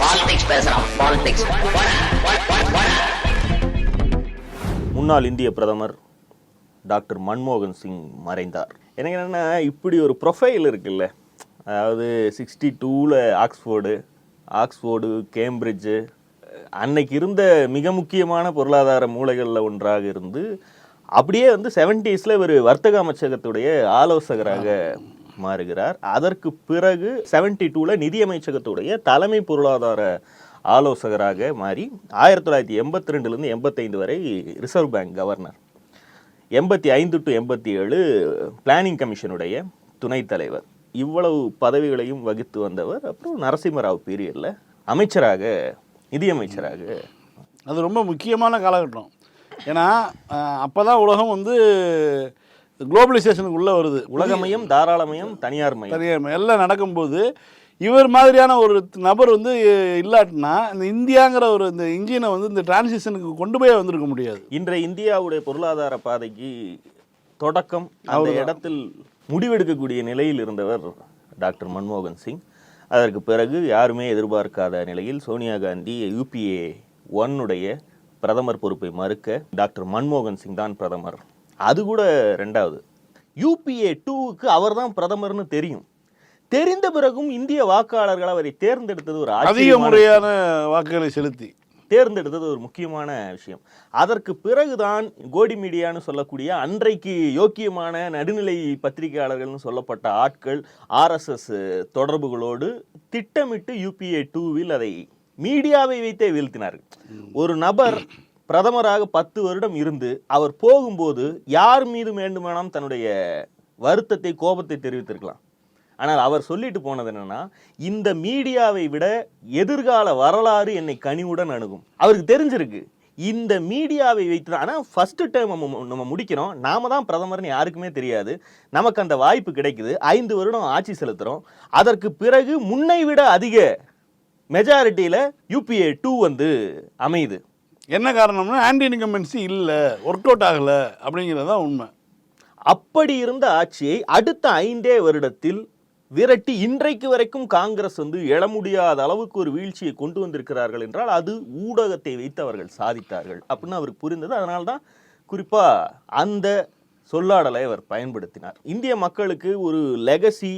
Politics பேசுறான் politics முன்னாள் இந்திய பிரதமர் டாக்டர் மன்மோகன் சிங் மறைந்தார். எனக்கு என்னென்னா இப்படி ஒரு ப்ரொஃபைல் இருக்குல்ல. அதாவது சிக்ஸ்டி டூவில் ஆக்ஸ்ஃபோர்டு ஆக்ஸ்ஃபோர்டு கேம்பிரிட்ஜு அன்னைக்கு இருந்த மிக முக்கியமான பொருளாதார மூலைகளில் ஒன்றாக இருந்து அப்படியே வந்து செவன்டீஸில் ஒரு வர்த்தக அமைச்சகத்துடைய ஆலோசகராக மாறுகிறார். அதற்கு பிறகு செவன்டி டூவில் நிதியமைச்சகத்துடைய தலைமை பொருளாதார ஆலோசகராக மாறி ஆயிரத்தி தொள்ளாயிரத்தி எண்பத்தி ரெண்டுலேருந்து எண்பத்தைந்து வரை ரிசர்வ் பேங்க் கவர்னர் எண்பத்தி ஐந்து டு எண்பத்தி ஏழு பிளானிங் கமிஷனுடைய துணைத் தலைவர். இவ்வளவு பதவிகளையும் வகித்து வந்தவர் அப்புறம் நரசிம்மராவ் பீரியடில் அமைச்சராக நிதியமைச்சராக. அது ரொம்ப முக்கியமான காலகட்டம். ஏன்னா அப்போ தான் உலகம் வந்து குளோபலைசேஷனுக்கு உள்ளே வருது. உலகமயம் தாராளமயம் தனியார் மயம். தனியார் எல்லாம் நடக்கும்போது இவர் மாதிரியான ஒரு நபர் வந்து இல்லாட்டினா இந்த இந்தியாங்கிற ஒரு இந்த இன்ஜினை வந்து இந்த டிரான்சிஷனுக்கு கொண்டு போய் வந்திருக்க முடியாது. இன்றைய இந்தியாவுடைய பொருளாதார பாதைக்கு தொடக்கம் அந்த இடத்தில் முடிவெடுக்கக்கூடிய நிலையில் இருந்தவர் டாக்டர் மன்மோகன் சிங். அதற்கு பிறகு யாருமே எதிர்பார்க்காத நிலையில் சோனியா காந்தி யூபிஏ ஒன்னுடைய பிரதமர் பொறுப்பை மறுக்க டாக்டர் மன்மோகன் சிங் தான் பிரதமர். அது கூட ரெண்டாவது. யூபிஏ டூவுக்கு அவர் தான் பிரதமர்னு தெரியும். தெரிந்த பிறகும் இந்திய வாக்காளர்கள் அவரை தேர்ந்தெடுத்தது ஒரு அதிக முறையான வாக்குகளை செலுத்தி. தேர்ந்தெடுத்தது ஒரு முக்கியமான விஷயம். அதற்கு பிறகுதான் கோடி மீடியான்னு சொல்லக்கூடிய அன்றைக்கு யோக்கியமான நடுநிலை பத்திரிகையாளர்கள்னு சொல்லப்பட்ட ஆட்கள் ஆர்எஸ்எஸ் தொடர்புகளோடு திட்டமிட்டு யூபிஏ டூவில் அதை மீடியாவை வைத்தே வீழ்த்தினார்கள். ஒரு நபர் பிரதமராக பத்து வருடம் இருந்து அவர் போகும்போது யார் மீது வேண்டுமானாலும் தன்னுடைய வருத்தத்தை கோபத்தை தெரிவித்திருக்கலாம். ஆனால் அவர் சொல்லிட்டு போனது என்னன்னா இந்த மீடியாவை விட எதிர்கால வரலாறு என்னை கனிவுடன் அணுகும். அவருக்கு தெரிஞ்சிருக்கு. இந்த மீடியாவை வைத்து ஆனால் ஃபஸ்ட்டு டைம் நம்ம நம்ம முடிக்கிறோம். நாம தான் பிரதமர்னு யாருக்குமே தெரியாது. நமக்கு அந்த வாய்ப்பு கிடைக்குது. ஐந்து வருடம் ஆட்சி செலுத்துகிறோம் அதற்கு பிறகு முன்னை விட அதிக மெஜாரிட்டியில் யூபிஏ டூ வந்து அமையுது. என்ன காரணம்னா ஆன்டி இன்கம்பன்சி இல்லை ஒர்க் அவுட் ஆகலை அப்படிங்கிறது தான் உண்மை. அப்படி இருந்த ஆட்சியை அடுத்த ஐந்தே வருடத்தில் விரட்டி இன்றைக்கு வரைக்கும் காங்கிரஸ் வந்து எழ முடியாத அளவுக்கு ஒரு வீழ்ச்சியை கொண்டு வந்திருக்கிறார்கள் என்றால் அது ஊடகத்தை வைத்து அவர்கள் சாதித்தார்கள் அப்படின்னு அவருக்கு புரிந்தது. அதனால தான் குறிப்பாக அந்த சொல்லாடலை அவர் பயன்படுத்தினார். இந்திய மக்களுக்கு ஒரு லெகசி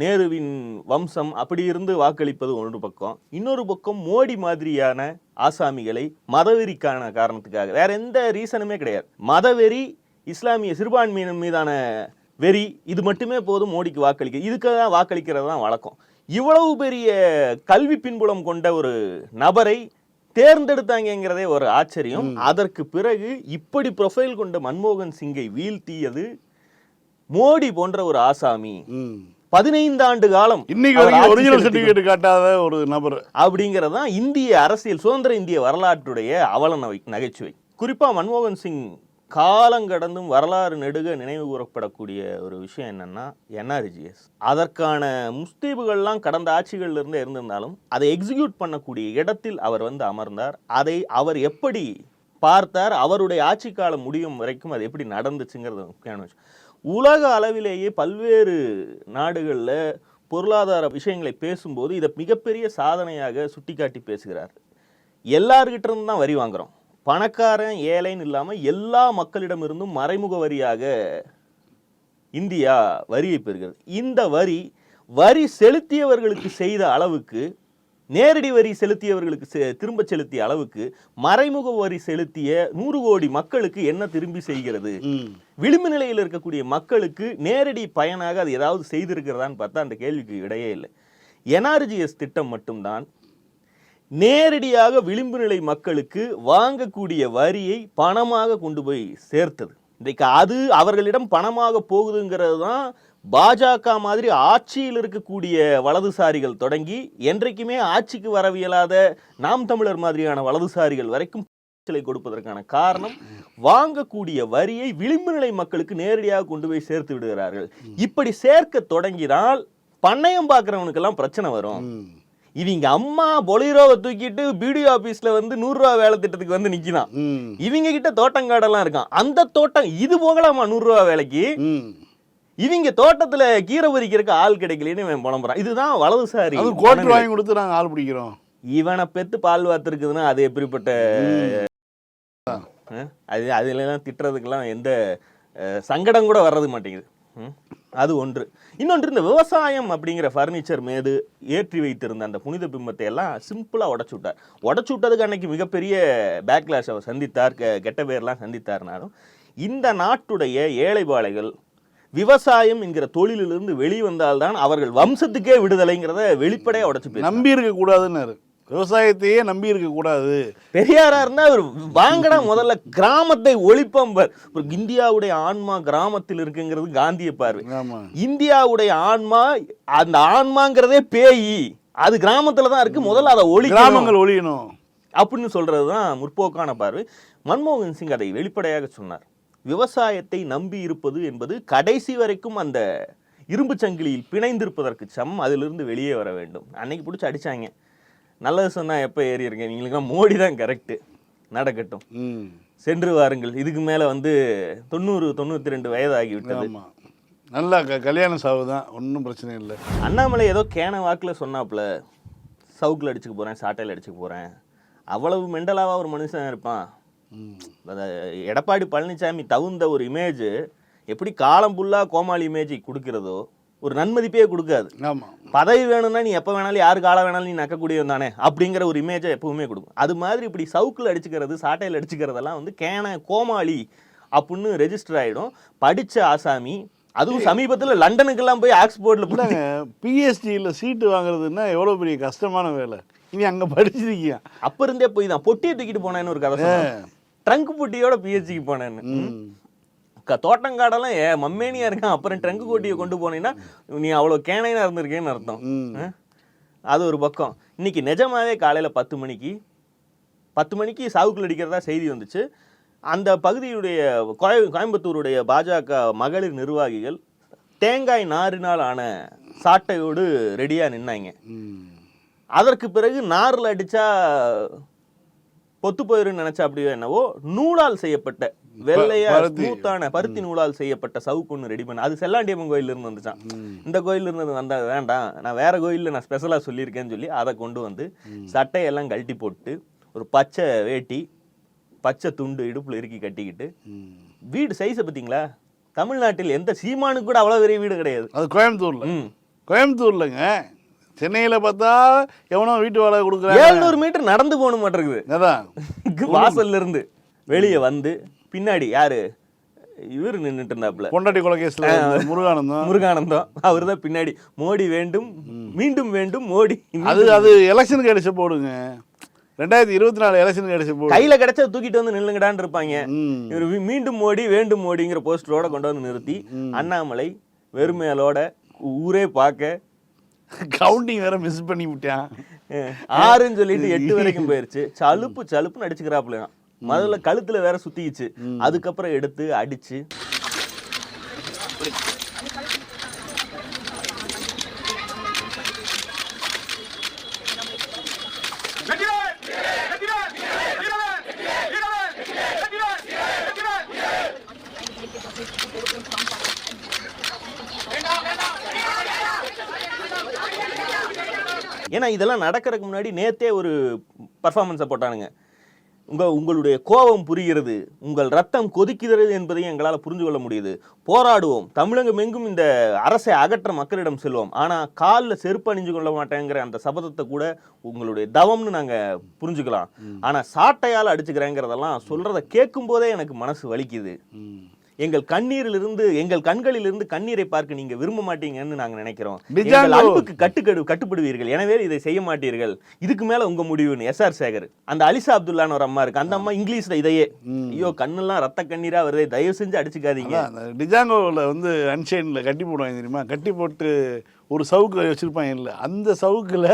நேருவின் வம்சம் அப்படி இருந்து வாக்களிப்பது ஒரு பக்கம். இன்னொரு பக்கம் மோடி மாதிரியான ஆசாமிகளை மதவெறிக்கான காரணத்துக்காக. வேற எந்த ரீசனுமே கிடையாது. மதவெறி இஸ்லாமிய சிறுபான்மையினர் மீதான வெறி இது மட்டுமே போதும் மோடிக்கு வாக்களிக்க. இதுக்காக தான் வாக்களிக்கிறது தான் வழக்கம். இவ்வளவு பெரிய கல்வி பின்புலம் கொண்ட ஒரு நபரை தேர்ந்தெடுத்தாங்கிறதே ஒரு ஆச்சரியம். அதற்கு பிறகு இப்படி ப்ரொஃபைல் கொண்ட மன்மோகன் சிங்கை வீழ்த்தியது மோடி போன்ற ஒரு ஆசாமி. பதினைந்து ஆண்டு காலம் இன்னைக்கு ஒரிஜினல் செலுத்திக் சர்டிஃபிகேட் காட்டாத ஒரு நபர். அப்படிங்கிறது இந்திய அரசியல் சுதந்திர இந்திய வரலாற்றுடைய அவல நகை- நகைச்சுவை. குறிப்பா மன்மோகன் சிங் காலங்கடந்தும் வரலாறு நெடுக நினைவு கூறப்படக்கூடிய ஒரு விஷயம் என்னன்னா என்ஆர்ஜிஎஸ் அதற்கான முஸ்தீபுகள்லாம் கடந்த ஆட்சிகள்ல இருந்து இருந்திருந்தாலும் அதை எக்ஸிக்யூட் பண்ணக்கூடிய இடத்தில் அவர் வந்து அமர்ந்தார். அதை அவர் எப்படி பார்த்தார் அவருடைய ஆட்சி காலம் முடியும் வரைக்கும் அது எப்படி நடந்துச்சுங்கிறது முக்கியமான விஷயம். உலக அளவிலேயே பல்வேறு நாடுகளில் பொருளாதார விஷயங்களை பேசும்போது இதை மிகப்பெரிய சாதனையாக சுட்டிக்காட்டி பேசுகிறார். எல்லார்கிட்ட இருந்து தான் வரி வாங்குறோம். பணக்காரன் ஏழைன்னு இல்லாமல் எல்லா மக்களிடமிருந்தும் மறைமுக வரியாக இந்தியா வரியை பெறுகிறது. இந்த வரி வரி செலுத்தியவர்களுக்கு செய்த அளவுக்கு நேரடி வரி செலுத்தியவர்களுக்கு திரும்ப செலுத்திய அளவுக்கு மறைமுக வரி செலுத்திய நூறு கோடி மக்களுக்கு என்ன திரும்பி செய்கிறது? விளிம்பு நிலையில் இருக்கக்கூடிய மக்களுக்கு நேரடி பயனாக அது ஏதாவது செய்திருக்கிறதான்னு பார்த்தா அந்த கேள்விக்கு இடையே இல்லை. என்ஆர்ஜிஎஸ் திட்டம் மட்டும்தான் நேரடியாக விளிம்பு நிலை மக்களுக்கு வாங்கக்கூடிய வரியை பணமாக கொண்டு போய் சேர்த்தது. இன்றைக்கு அது அவர்களிடம் பணமாக போகுதுங்கிறது தான் பாஜக மாதிரி ஆட்சியில் இருக்கக்கூடிய வலதுசாரிகள் தொடங்கி என்றைக்குமே ஆட்சிக்கு வரவியலாத நாம் தமிழர் மாதிரியான வலதுசாரிகள் வரைக்கும் சிலை கொடுப்பதற்கான காரணம் வாங்கக்கூடிய வரியை விளிம்பு நிலை மக்களுக்கு நேரடியாக கொண்டு போய் சேர்த்து விடுகிறார்கள். இப்படி சேர்க்க தொடங்கினால் பண்ணையம் பார்க்குறவனுக்கெல்லாம் பிரச்சனை வரும். இவங்க அம்மா பொலிரோவை தூக்கிட்டு பிடிஓ ஆபீஸ்ல வந்து நூறு ரூபா வேலை திட்டத்துக்கு வந்து நிக்கிறான். இவங்க கிட்ட தோட்டங்காடெல்லாம் இருக்கான். அந்த தோட்டம் இது போகலாமா நூறு ரூபா வேலைக்கு? இவங்க தோட்டத்துல கீரை பறிக்கிறதுக்கு ஆள் கிடைக்கலன்னு இவன் புலம்புறான். இதுதான் வலதுசாரி கோட்டு வாங்கி கொடுத்து நாங்கள் ஆள் பிடிக்கிறோம். இவனை பெத்து பால் வாத்துருக்குதுன்னா அது எப்படிப்பட்ட அது அதுலலாம் திட்டுறதுக்கெல்லாம் எந்த சங்கடம் கூட வர்றது மாட்டேங்குது? அது ஒன்று. இன்னொன்று இந்த விவசாயம் அப்படிங்கிற ஃபர்னிச்சர் மீது ஏற்றி வைத்திருந்த அந்த புனித பிம்பத்தை எல்லாம் சிம்பிளாக உடச்சு விட்டார். உடச்சு விட்டதுக்கு அன்னைக்கு மிகப்பெரிய பேக்லாஷ் அவர் சந்தித்தார் கெட்ட பேர்லாம் சந்தித்தார்னாலும் இந்த நாட்டுடைய ஏழைபாளைகள் விவசாயம் என்கிற தொழிலிலிருந்து வெளிவந்தால்தான் அவர்கள் வம்சத்துக்கே விடுதலைங்கிறத வெளிப்படையா உடச்சு. நம்பி இருக்க விவசாயத்தையே நம்பி இருக்க கூடாது. பெரியாரா இருந்தா அவர் வாங்கடா முதல்ல கிராமத்தை ஒழிப்பம்பர் ஒரு இந்தியாவுடைய ஆன்மா கிராமத்தில் இருக்குங்கிறது காந்திய பார்வை. ஆமா. இந்தியாவுடைய ஆன்மா அந்த ஆன்மாங்கிறதே பேயி. அது கிராமத்துல தான் இருக்கு முதல்ல அதை ஒழிக்கணும். கிராமங்கள் ஒழியணும். அப்படின்னு சொல்றது தான் முற்போக்கான பார்வை. மன்மோகன் சிங் அதை வெளிப்படையாக சொன்னார். விவசாயத்தை நம்பி இருப்பது என்பது கடைசி வரைக்கும் அந்த இரும்பு சங்கிலியில் பிணைந்திருப்பதற்கு சம் அதிலிருந்து வெளியே வர வேண்டும். அன்னைக்கு பிடிச்சி அடிச்சாங்க. நல்லது சொன்னா எப்போ ஏறி இருக்கேன் நீங்களுக்கெல்லாம் மோடி தான் கரெக்டு நடக்கட்டும். சென்று வாருங்கள். இதுக்கு மேலே வந்து தொண்ணூறு தொண்ணூற்றி ரெண்டு வயதாகி விட்டது ஆமா. நல்லா க கல்யாண சாவு தான். ஒன்றும் பிரச்சனை இல்லை. அண்ணாமலை ஏதோ கேன வாக்கில் சொன்னாப்புல சவுக்கில் அடிச்சுக்க போகிறேன் சாட்டையில் அடிச்சுக்க போகிறேன் அவ்வளவு மெண்டலாவா ஒரு மனுஷன் இருப்பான். எடப்பாடி பழனிசாமி தகுந்த ஒரு இமேஜ் எப்படி காலம் ஃபுல்லாக கோமாளி இமேஜை கொடுக்கிறதோ ஒரு நன்மதிப்பே கொடுக்காது. பதவி வேணும்னா நீ எப்போ வேணாலும் யாரு காலம் வேணாலும் நீ நக்கக்கூடியவன் தானே அப்படிங்கிற ஒரு இமேஜை எப்பவுமே கொடுக்கும். அது மாதிரி இப்படி சவுக்கில் அடிச்சுக்கிறது சாட்டையில் அடிச்சுக்கிறதெல்லாம் வந்து கேன கோமாளி அப்படின்னு ரெஜிஸ்டர் ஆகிடும் படித்த ஆசாமி அதுவும் சமீபத்தில் லண்டனுக்கெல்லாம் போய் ஆக்ஸ்போர்டில் இல்லைங்க பிஎஸ்டியில் சீட்டு வாங்குறதுன்னா எவ்வளோ பெரிய கஷ்டமான வேலை. இனி அங்கே படிச்சிருக்கியா? அப்ப இருந்தே போய் தான். பொட்டியை தூக்கிட்டு போனேன்னு ஒரு கதை ட்ரங்க் பொட்டியோட பிஹெச்சிக்கு போனேன்னு. தோட்டங்காடெல்லாம் ஏ மம்மேனியா இருக்கான் அப்புறம் ட்ரங்க் கொட்டியை கொண்டு போனீங்கன்னா நீ அவ்வளோ கேனைனா இருந்திருக்கேன்னு அர்த்தம்? அது ஒரு பக்கம். இன்னைக்கு நிஜமாவே காலையில் பத்து மணிக்கு பத்து மணிக்கு சாவுக்குள் அடிக்கிறதா செய்தி வந்துச்சு. அந்த பகுதியுடைய கோய கோயம்புத்தூருடைய பாஜக மகளிர் நிர்வாகிகள் தேங்காய் நாரினால் ஆன சாட்டையோடு ரெடியாக நின்னாங்க. அதற்கு பிறகு நாரில் அடிச்சா பொத்து போயிருன்னு நினைச்சா அப்படியோ என்னவோ நூலால் செய்யப்பட்ட வெள்ளையா. ஸ்மூத்தான பருத்தி நூலால் செய்யப்பட்ட சவுக்கு ஒன்று ரெடி பண்ண. அது செல்லாண்டியம்மன் கோயில்ல இருந்து வந்துச்சான். இந்த கோயில்ல இருந்து வந்தா வேண்டாம். நான் வேற கோயில்ல நான் ஸ்பெஷலா சொல்லியிருக்கேன்னு சொல்லி அதை கொண்டு வந்து சட்டையெல்லாம் கழட்டி போட்டு ஒரு பச்சை வேட்டி பச்சை துண்டு இடுப்புல இறுக்கி கட்டிக்கிட்டு. வீடு சைஸை பார்த்தீங்களா? தமிழ்நாட்டில் எந்த சீமானுக்கு கூட அவ்வளவு பெரிய வீடு கிடையாது. அது கோயம்புத்தூர்ல. கோயம்புத்தூர்லங்க சென்னையில பார்த்தா எவனோ வீட்டு வாடகை கொடுக்குறாங்க ஏழ்நூறு மீட்டர் நடந்து போகணும் மாட்டிருக்குது. அதான். வாசல்ல இருந்து வெளியே வந்து பின்னாடி யாரு? இவர் நின்னுட்டு இருந்தாப்புல. பொண்டாட்டி கொலகேஸ்ல முருகானந்தம். முருகானந்தம். அவர் தான் பின்னாடி. மோடி வேண்டும் மீண்டும் வேண்டும் மோடி. அது அது எலெக்ஷனுக்கு அடிச்ச போடுங்க. ரெண்டாயிரத்தி இருபத்தி நாலு எலெக்ஷனுக்கு அடிச்ச போடு கையில கிடைச்சா தூக்கிட்டு வந்து நில்லுங்கடான்னு இருப்பாங்க. இவர் மீண்டும் மோடி வேண்டும் மோடிங்கிற போஸ்டரோட கொண்டு வந்து நிறுத்தி அண்ணாமலை வெறுமையலோட ஊரே பார்க்க கவுண்டிங் வேற மிஸ் பண்ணி விட்டான். ஆறுன்னு சொல்லிட்டு எட்டு வரைக்கும் போயிருச்சு. சலுப்பு சலுப்புன்னு அடிச்சுக்கிறாப்புல முதல்ல கழுத்துல வேற சுத்திக்கிச்சு. அதுக்கப்புறம் எடுத்து அடிச்சு. ஏன்னா இதெல்லாம் நடக்கிறதுக்கு முன்னாடி நேத்தே ஒரு பர்ஃபார்மன்ஸை போட்டானுங்க. உங்க உங்களுடைய கோபம் புரிகிறது உங்கள் ரத்தம் கொதிக்கிறது என்பதையும் எங்களால் புரிந்து கொள்ள முடியுது. போராடுவோம். தமிழகம் எங்கும் இந்த அரசை அகற்ற மக்களிடம் செல்வோம். ஆனா காலில் செருப்பு அணிஞ்சு கொள்ள மாட்டேங்கிற அந்த சபதத்தை கூட உங்களுடைய தவம்னு நாங்க புரிஞ்சுக்கலாம். ஆனா சாட்டையால் அடிச்சுக்கிறேங்கிறதெல்லாம் சொல்றத கேட்கும் போதே எனக்கு மனசு வலிக்குது. எங்கள் கண்ணீரிலிருந்து எங்கள் கண்களிலிருந்து கண்ணீரை பார்க்க நீங்க விரும்ப மாட்டீங்கன்னு நாங்க நினைக்கிறோம். அன்புக்கு கட்டுக்கடு கட்டுப்படுவீர்கள். எனவே இதை செய்ய மாட்டீர்கள். இதுக்கு மேல உங்க முடிவுன்னு எஸ் ஆர் சேகர். அந்த அலிசா அப்துல்லான்னு ஒரு அம்மா இருக்கு. அந்த அம்மா இங்கிலீஷ்ல இதையே ஐயோ கண்ணெல்லாம் ரத்த கண்ணீரா வருதே தயவு செஞ்சு அடிச்சுக்காதீங்க. டிஜாங்கோவில் வந்து அன்ஷைனில் கட்டி போடுவாங்க தெரியுமா? கட்டி போட்டு ஒரு சவுக்கு வச்சுருப்பாங்க இல்லை? அந்த சவுக்கில்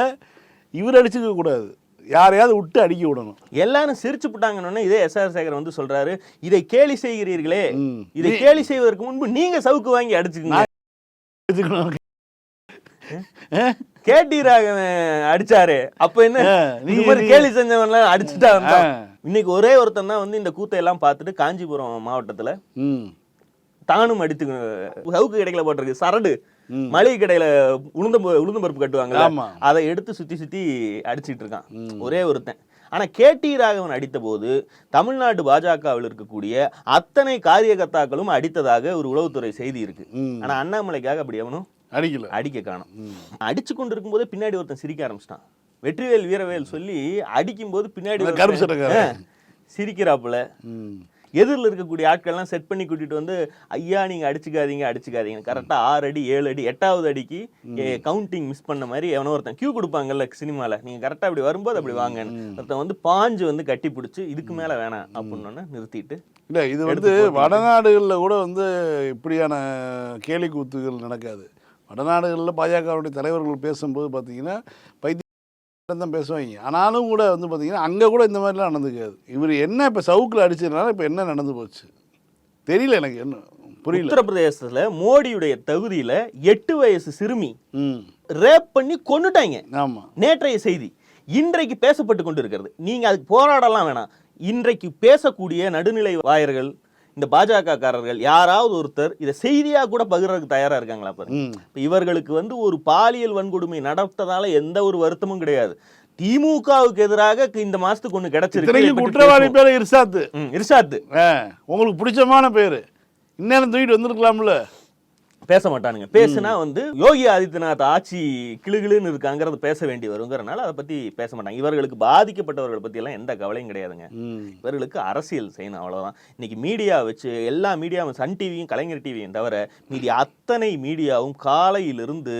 இவர் அடிச்சுக்க கூடாது யாரையாவது விட்டு அடிக்க விடணும். எல்லாரும் சிரிச்சு புட்டாங்கன்னு இதே எஸ் ஆர் சேகர் வந்து சொல்றாரு. இதை கேலி செய்கிறீர்களே. இதை கேலி செய்வதற்கு முன்பு நீங்க சவுக்கு வாங்கி அடிச்சுக்கங்க. வச்சுக்கணும் கேட்டீராக அடிச்சாரு. அப்ப என்ன? இந்த நீங்க- மாதிரி கேலி செஞ்சவன்லாம் அடிச்சுட்டா. இன்னைக்கு ஒரே ஒருத்தன் தான் வந்து இந்த கூத்தை எல்லாம் பார்த்துட்டு காஞ்சிபுரம் மாவட்டத்துல தானும் அடித்து சவுக்கு கிடைக்கல போட்டிருக்கு. சரடு. மளிகை கடையில உளுந்தம் உளுந்தம் பருப்பு கட்டுவாங்கல்ல ஆமா. அதை எடுத்து சுத்தி சுத்தி அடிச்சிட்டு இருக்கான். ஒரே ஒருத்தன். ஆனா கேடி ராகவன் அடித்த போது தமிழ்நாடு பாஜகவில் இருக்கக்கூடிய அத்தனை காரியகர்த்தாக்களும் அடித்ததாக ஒரு உளவுத்துறை செய்தி இருக்கு. ஆனா அண்ணாமலைக்காக அப்படி எவனும் அடிக்கல. அடிக்க காணும். அடிச்சு கொண்டு இருக்கும்போதே பின்னாடி ஒருத்தன் சிரிக்க ஆரம்பிச்சிட்டான். வெற்றிவேல் வீரவேல் சொல்லி பின்னாடி கருப்பு சட்டைக்காரன். ஆ, சிரிக்கிறாப்புல. எதிரில் இருக்கக்கூடிய ஆட்கள்லாம் செட் பண்ணி கூட்டிட்டு வந்து ஐயா நீங்க அடிச்சுக்காதீங்க அடிச்சுக்காதீங்க. கரெக்டா ஆறு அடி ஏழு அடி எட்டாவது அடிக்கு கவுண்டிங் மிஸ் பண்ண மாதிரி எவனோ ஒருத்தன் கியூ கொடுப்பாங்கல்ல சினிமால நீங்க கரெக்டா அப்படி வரும்போது அப்படி வாங்கன்னு. ஒருத்தன் வந்து பாஞ்சு வந்து கட்டி பிடிச்சி இதுக்கு மேல வேணாம் அப்படின்னு நிறுத்திட்டு இல்ல இது வந்து வடநாடுகளில் கூட வந்து இப்படியான கேலி கூத்துகள் நடக்காது. வடநாடுகளில் பாஜகவுடைய தலைவர்கள் பேசும்போது பார்த்தீங்கன்னா பைத்தியம் தான் பேசுவாங்க. ஆனாலும் கூட வந்து பார்த்தீங்கன்னா அங்கே கூட இந்த மாதிரிலாம் நடந்துக்காது. இவர் என்ன இப்போ சவுக்கில் அடிச்சதுனால இப்போ என்ன நடந்து போச்சு? தெரியல எனக்கு என்ன புரியல. உத்தரப்பிரதேசத்துல மோடியுடைய தகுதியில எட்டு வயசு சிறுமி ம். ரேப் பண்ணி கொன்னுட்டாங்க. ஆமாம் நேற்றைய செய்தி. இன்றைக்கு பேசப்பட்டு கொண்டிருக்கிறது. நீங்க அதுக்கு போராடலாம் வேணாம். இன்றைக்கு பேசக்கூடிய நடுநிலை வாயர்கள் இந்த பாஜக காரர்கள் யாராவது ஒருத்தர் இதை செய்தியா கூட பகிர்றதுக்கு தயாரா இருக்காங்களா பாருங்க. இப்ப இவர்களுக்கு வந்து ஒரு பாலியல் வன்கொடுமை நடத்ததால எந்த ஒரு வருத்தமும் கிடையாது. திமுகவுக்கு எதிராக இந்த மாசத்துக்கு ஒண்ணு கிடைச்சிருக்கு. குற்றவாளி. பேர் இர்சாத்து ஆ உங்களுக்கு பிடிச்சமான பேர். இந்நேரம் தூக்கிட்டு வந்திருக்கலாம்ல. பேச மாட்டானுங்க பேசுனா வந்து யோகி ஆதித்யநாத் ஆட்சி கிளுகிளுன்னு இருக்காங்கிறத பேச வேண்டி வருங்கிறனால அதை பத்தி பேச மாட்டாங்க இவர்களுக்கு பாதிக்கப்பட்டவர்கள் பத்தி எல்லாம் எந்த கவலையும் கிடையாதுங்க. இவர்களுக்கு அரசியல் செய்யணும் அவ்வளவுதான். இன்னைக்கு மீடியா வச்சு எல்லா மீடியாவும் சன் டிவியும் கலைஞர் டிவியும் தவிர மீதி அத்தனை மீடியாவும் காலையிலிருந்து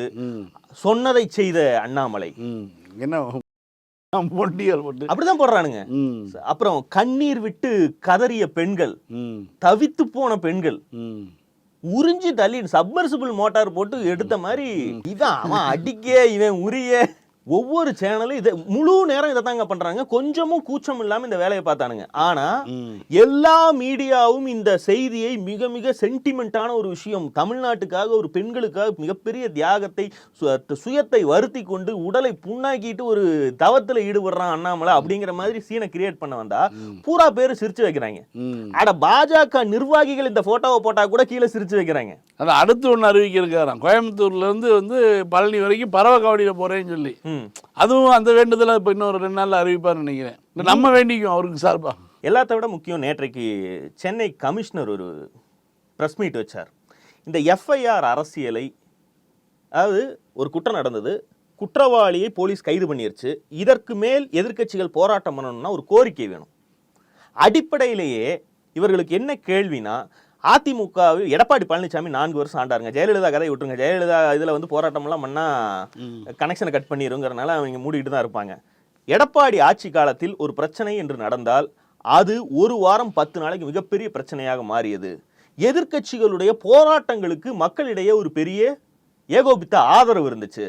சொன்னதை செய்த அண்ணாமலை. என்ன? அப்படிதான் போடுறானுங்க. அப்புறம் கண்ணீர் விட்டு கதறிய பெண்கள் தவித்து போன பெண்கள் உறிஞ்சி தள்ளி சப்மர்சிபிள் மோட்டார் போட்டு எடுத்த மாதிரி. இவன் அவன் அடிக்க இவன் உரிய ஒவ்வொரு சேனலும் இதை முழு நேரம் இதை தாங்க பண்றாங்க. கொஞ்சமும் கூச்சம் இல்லாம இந்த வேலையை பார்த்தானுங்க. ஆனா எல்லா மீடியாவும் இந்த செய்தியை மிக மிக சென்டிமெண்டான ஒரு விஷயம் தமிழ்நாட்டுக்காக ஒரு பெண்களுக்காக மிகப்பெரிய தியாகத்தை சுயத்தை வருத்தி கொண்டு உடலை புண்ணாக்கிட்டு ஒரு தவத்துல ஈடுபடுறான் அண்ணாமலை அப்படிங்கிற மாதிரி சீனை கிரியேட் பண்ண வந்தா பூரா பேர் சிரிச்சு வைக்கிறாங்க. அட பாஜக நிர்வாகிகள் இந்த போட்டோவை போட்டா கூட கீழே சிரிச்சு வைக்கிறாங்க. அது அடுத்து ஒன்று அறிவிக்க இருக்காராம். கோயம்புத்தூர்ல இருந்து வந்து பழனி வரைக்கும் பறவை காவடியில் போறேன்னு சொல்லி. அதுவும் அந்த வேண்டுதலை இப்போ இன்னொரு ரெண்டு நாள்ல அறிவிப்பார்னு நினைக்கிறேன். நம்ம வேண்டிக்கும் அவருக்கு சார்பா? எல்லாத்த விட முக்கியம் நேற்றைக்கு சென்னை கமிஷனர் ஒரு ப்ரெஸ் மீட் வச்சார். இந்த எஃப்ஐஆர் அரசியலை அதாவது ஒரு குற்றம் நடந்தது குற்றவாளியை போலீஸ் கைது பண்ணிருச்சு இதற்கு மேல் எதிர்க்கட்சிகள் போராட்டம் பண்ணணும்னா ஒரு கோரிக்கை வேணும். அடிப்படையிலேயே இவர்களுக்கு என்ன கேள்வினா அதிமுகவில் எடப்பாடி பழனிசாமி நான்கு வருஷம் ஆண்டாருங்க. ஜெயலலிதா கதை விட்டுருங்க. ஜெயலலிதா இதில் வந்து போராட்டமெல்லாம் பண்ணா கனெக்ஷனை கட் பண்ணிருங்கிறனால அவங்க மூடிட்டு தான் இருப்பாங்க. எடப்பாடி ஆட்சி காலத்தில் ஒரு பிரச்சனை என்று நடந்தால் அது ஒரு வாரம் பத்து நாளைக்கு மிகப்பெரிய பிரச்சனையாக மாறியது. எதிர்க்கட்சிகளுடைய போராட்டங்களுக்கு மக்களிடையே ஒரு பெரிய ஏகோபித்த ஆதரவு இருந்துச்சு.